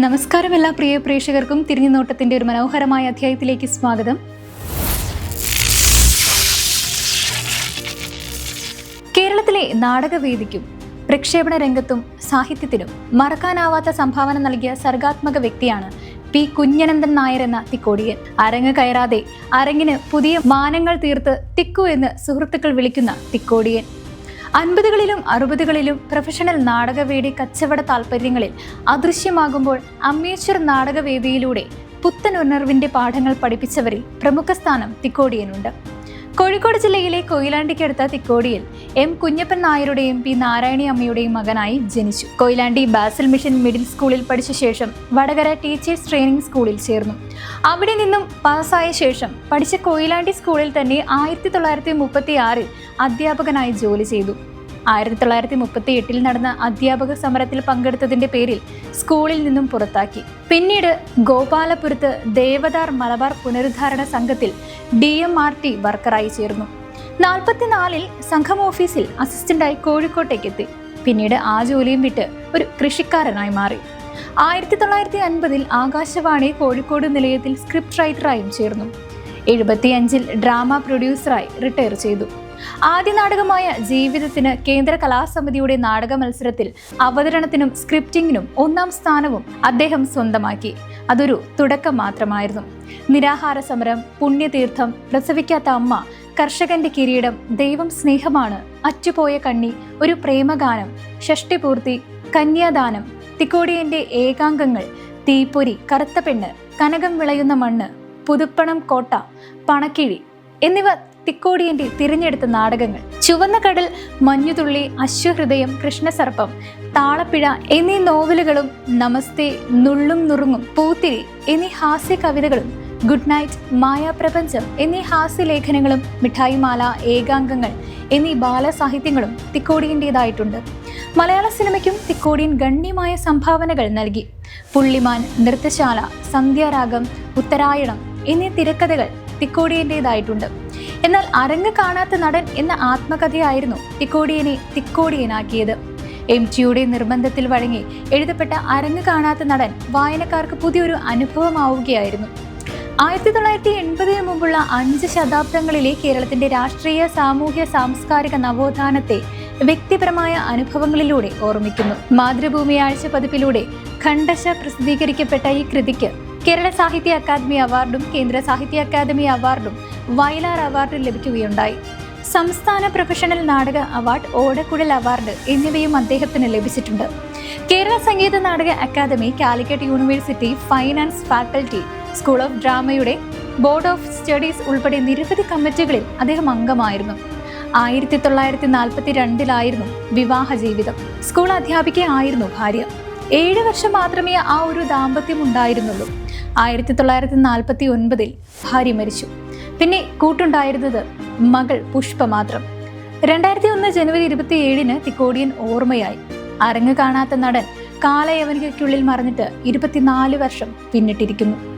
നമസ്കാരം എല്ലാ പ്രിയ പ്രേക്ഷകർക്കും തിരിഞ്ഞു നോട്ടത്തിന്റെ ഒരു മനോഹരമായ അധ്യായത്തിലേക്ക് സ്വാഗതം. കേരളത്തിലെ നാടകവേദിക്കും പ്രക്ഷേപണ രംഗത്തും സാഹിത്യത്തിനും മറക്കാനാവാത്ത സംഭാവന നൽകിയ സർഗാത്മക വ്യക്തിയാണ് പി കുഞ്ഞനന്ദൻ നായർ എന്ന തിക്കോടിയൻ. അരങ്ങ് കയറാതെ അരങ്ങിന് പുതിയ മാനങ്ങൾ തീർത്ത് തിക്കു എന്ന് സുഹൃത്തുക്കൾ വിളിക്കുന്ന തിക്കോടിയൻ. അൻപതുകളിലും അറുപതുകളിലും പ്രൊഫഷണൽ നാടകവേദി കച്ചവട താല്പര്യങ്ങളിൽ അദൃശ്യമാകുമ്പോൾ അമ്മേശ്വർ നാടകവേദിയിലൂടെ പുത്തൻ ഉണർവിന്റെ പാഠങ്ങൾ പഠിപ്പിച്ചവരിൽ പ്രമുഖ സ്ഥാനം തിക്കോടിയനുണ്ട്. കോഴിക്കോട് ജില്ലയിലെ കൊയിലാണ്ടിക്കടുത്ത തിക്കോടിയിൽ എം കുഞ്ഞപ്പൻ നായരുടെയും പി നാരായണി അമ്മയുടെയും മകനായി ജനിച്ചു. കൊയിലാണ്ടി ബാസൽ മിഷൻ മിഡിൽ സ്കൂളിൽ പഠിച്ച ശേഷം വടകര ടീച്ചേഴ്സ് ട്രെയിനിങ് സ്കൂളിൽ ചേർന്നു. അവിടെ നിന്നും പാസ്സായ ശേഷം പഠിച്ച കൊയിലാണ്ടി സ്കൂളിൽ തന്നെ ആയിരത്തി തൊള്ളായിരത്തി മുപ്പത്തി ആറിൽ അധ്യാപകനായി ജോലി ചെയ്തു. ആയിരത്തി തൊള്ളായിരത്തി മുപ്പത്തി എട്ടിൽ നടന്ന അധ്യാപക സമരത്തിൽ പങ്കെടുത്തതിന്റെ പേരിൽ സ്കൂളിൽ നിന്നും പുറത്താക്കി. പിന്നീട് ഗോപാലപുരത്ത് ദേവദാർ മലബാർ പുനരുദ്ധാരണ സംഘത്തിൽ ഡി എം ആർ ടി വർക്കറായി ചേർന്നു. നാൽപ്പത്തിനാലിൽ സംഘം ഓഫീസിൽ അസിസ്റ്റന്റായി കോഴിക്കോട്ടേക്ക് എത്തി പിന്നീട് ആ ജോലിയും വിട്ട് ഒരു കൃഷിക്കാരനായി മാറി. ആയിരത്തി തൊള്ളായിരത്തി അൻപതിൽ ആകാശവാണി കോഴിക്കോട് നിലയത്തിൽ സ്ക്രിപ്റ്റ് റൈറ്ററായും ചേർന്നു. എഴുപത്തിയഞ്ചിൽ ഡ്രാമ പ്രൊഡ്യൂസറായി റിട്ടയർ ചെയ്തു. ആദ്യ നാടകമായ ജീവിതത്തിന് കേന്ദ്ര കലാസമിതിയുടെ നാടക മത്സരത്തിൽ അവതരണത്തിനും സ്ക്രിപ്റ്റിംഗിനും ഒന്നാം സ്ഥാനവും അദ്ദേഹം സ്വന്തമാക്കി. അതൊരു തുടക്കം മാത്രമായിരുന്നു. നിരാഹാര സമരം പുണ്യതീർത്ഥം പ്രസവിക്കാത്ത അമ്മ കർഷകന്റെ കിരീടം ദൈവം സ്നേഹമാണ് അറ്റുപോയ കണ്ണി ഒരു പ്രേമഗാനം ഷഷ്ടിപൂർത്തി കന്യാദാനം തിക്കോടിയന്റെ ഏകാംഗങ്ങൾ തീപ്പൊരി കറുത്ത പെണ്ണ് കനകം വിളയുന്ന മണ്ണ് പുതുപ്പണം കോട്ട പണക്കിഴി എന്നിവ തിക്കോടിയന്റെ തിരഞ്ഞെടുത്ത നാടകങ്ങൾ. ചുവന്ന കടൽ മഞ്ഞുതുള്ളി അശ്വഹൃദയം കൃഷ്ണസർപ്പം താളപ്പിഴ എന്നീ നോവലുകളും നമസ്തേ നുള്ളും നുറുങ്ങും പൂത്തിരി എന്നീ ഹാസ്യ കവിതകളും ഗുഡ് നൈറ്റ് മായാപ്രപഞ്ചം എന്നീ ഹാസ്യലേഖനങ്ങളും മിഠായിമാല ഏകാംഗങ്ങൾ എന്നീ ബാലസാഹിത്യങ്ങളും തിക്കോടിയന്റേതായിട്ടുണ്ട്. മലയാള സിനിമയ്ക്കും തിക്കോടിയൻ ഗണ്യമായ സംഭാവനകൾ നൽകി. പുള്ളിമാൻ നൃത്തശാല സന്ധ്യാരാഗം ഉത്തരായണം എന്നീ തിരക്കഥകൾ തിക്കോടിയന്റെതായിട്ടുണ്ട്. എന്നാൽ അരങ്ങ് കാണാത്ത നടൻ എന്ന ആത്മകഥയായിരുന്നു തിക്കോടിയനെ തിക്കോടിയനാക്കിയത്. എം ടിയുടെ നിർബന്ധത്തിൽ വഴങ്ങി എഴുതപ്പെട്ട അരങ്ങ് കാണാത്ത നടൻ വായനക്കാർക്ക് പുതിയൊരു അനുഭവമാവുകയായിരുന്നു. ആയിരത്തി തൊള്ളായിരത്തി എൺപതിന് മുമ്പുള്ള അഞ്ച് ശതാബ്ദങ്ങളിലെ കേരളത്തിന്റെ രാഷ്ട്രീയ സാമൂഹ്യ സാംസ്കാരിക നവോത്ഥാനത്തെ വ്യക്തിപരമായ അനുഭവങ്ങളിലൂടെ ഓർമ്മിക്കുന്നു. മാതൃഭൂമി ആഴ്ച പതിപ്പിലൂടെ ഖണ്ഡശ പ്രസിദ്ധീകരിക്കപ്പെട്ട ഈ കൃതിക്ക് കേരള സാഹിത്യ അക്കാദമി അവാർഡും കേന്ദ്ര സാഹിത്യ അക്കാദമി അവാർഡും വയലാർ അവാർഡും ലഭിക്കുകയുണ്ടായി. സംസ്ഥാന പ്രൊഫഷണൽ നാടക അവാർഡ് ഓടക്കുഴൽ അവാർഡ് എന്നിവയും അദ്ദേഹത്തിന് ലഭിച്ചിട്ടുണ്ട്. Kerala Sangeetha Nataka academy Calicut university finance faculty school of ഡ്രാമയുടെ board of studies ഉൾപ്പെടെ നിരവധി കമ്മിറ്റികളിൽ അദ്ദേഹം അംഗമായിരുന്നു. ആയിരത്തി തൊള്ളായിരത്തി നാൽപ്പത്തി രണ്ടിലായിരുന്നു വിവാഹ ജീവിതം. സ്കൂൾ അധ്യാപികയായിരുന്നു ഭാര്യ. ഏഴ് വർഷം മാത്രമേ ആ ഒരു ദാമ്പത്യം ഉണ്ടായിരുന്നുള്ളൂ ആയിരത്തി തൊള്ളായിരത്തി നാൽപ്പത്തി ഒൻപതിൽ ഭാര്യ മരിച്ചു. പിന്നെ കൂട്ടുണ്ടായിരുന്നത് മകൾ പുഷ്പ മാത്രം. രണ്ടായിരത്തി ഒന്ന് ജനുവരി ഇരുപത്തി ഏഴിന് തിക്കോടിയൻ ഓർമ്മയായി. അരങ്ങ് കാണാത്ത നടൻ കാലയവനികയ്ക്കുള്ളിൽ മറിഞ്ഞിട്ട് ഇരുപത്തിനാല് വർഷം പിന്നിട്ടിരിക്കുന്നു.